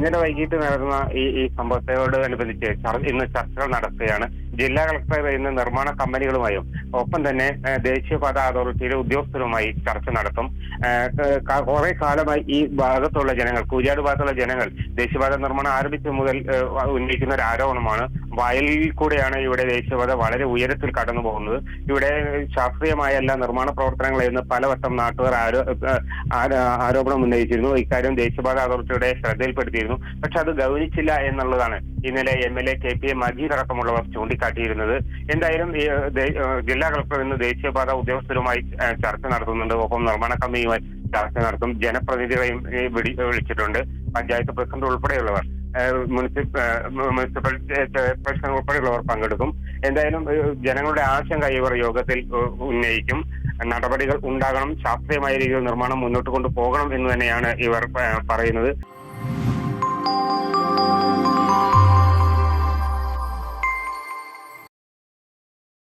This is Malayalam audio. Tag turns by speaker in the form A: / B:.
A: ഇന്നലെ വൈകിട്ട് നടന്ന ഈ ഈ സംഭവത്തോട് അനുബന്ധിച്ച് ഇന്ന് ചർച്ചകൾ നടത്തുകയാണ് ജില്ലാ കളക്ടർ ഇന്ന് നിർമ്മാണ കമ്പനികളുമായും ഒപ്പം തന്നെ ദേശീയപാത അതോറിറ്റിയിലെ ഉദ്യോഗസ്ഥരുമായി ചർച്ച നടത്തും. കുറെ കാലമായി ഈ ഭാഗത്തുള്ള ജനങ്ങൾ കൂരിയാട് ഭാഗത്തുള്ള ജനങ്ങൾ ദേശീയപാത നിർമ്മാണം ആരംഭിച്ച മുതൽ ഉന്നയിക്കുന്ന ഒരു ആരോപണമാണ് വയലിൽ കൂടെയാണ് ഇവിടെ ദേശീയപാത വളരെ ഉയരത്തിൽ കടന്നു പോകുന്നത്. ഇവിടെ ശാസ്ത്രീയമായ എല്ലാ നിർമ്മാണ പ്രവർത്തനങ്ങളെന്ന് പലവട്ടം നാട്ടുകാർ ആരോ ആരോപണം ഉന്നയിച്ചിരുന്നു. ഇക്കാര്യം ദേശീയപാത അതോറിറ്റിയുടെ ശ്രദ്ധയിൽപ്പെടുത്തിയിരുന്നു. പക്ഷെ അത് ഗൗനിച്ചില്ല എന്നുള്ളതാണ് ഇന്നലെ M L A K P A Majeed അടക്കമുള്ളവർ ചൂണ്ടിക്കാട്ടിയിരുന്നത്. എന്തായാലും ജില്ലാ കളക്ടർ ഇന്ന് ദേശീയപാത ഉദ്യോഗസ്ഥരുമായി ചർച്ച നടത്തുന്നുണ്ട്. ഒപ്പം നിർമ്മാണ കമ്മിയുമായി ചർച്ച നടത്തും. ജനപ്രതിനിധികളെയും വിളിച്ചിട്ടുണ്ട്. പഞ്ചായത്ത് പ്രസിഡന്റ് ഉൾപ്പെടെയുള്ളവർ. മുനിസിപ്പൽ ചെയർപേഴ്സൺ ഉൾപ്പെടെയുള്ളവർ പങ്കെടുക്കും. എന്തായാലും ജനങ്ങളുടെ ആശങ്ക ഇവർ യോഗത്തിൽ ഉന്നയിക്കും. നടപടികൾ ഉണ്ടാകണം. ശാസ്ത്രീയമായ രീതിയിൽ നിർമ്മാണം മുന്നോട്ട് കൊണ്ടുപോകണം എന്ന് തന്നെയാണ് ഇവർ പറയുന്നത്.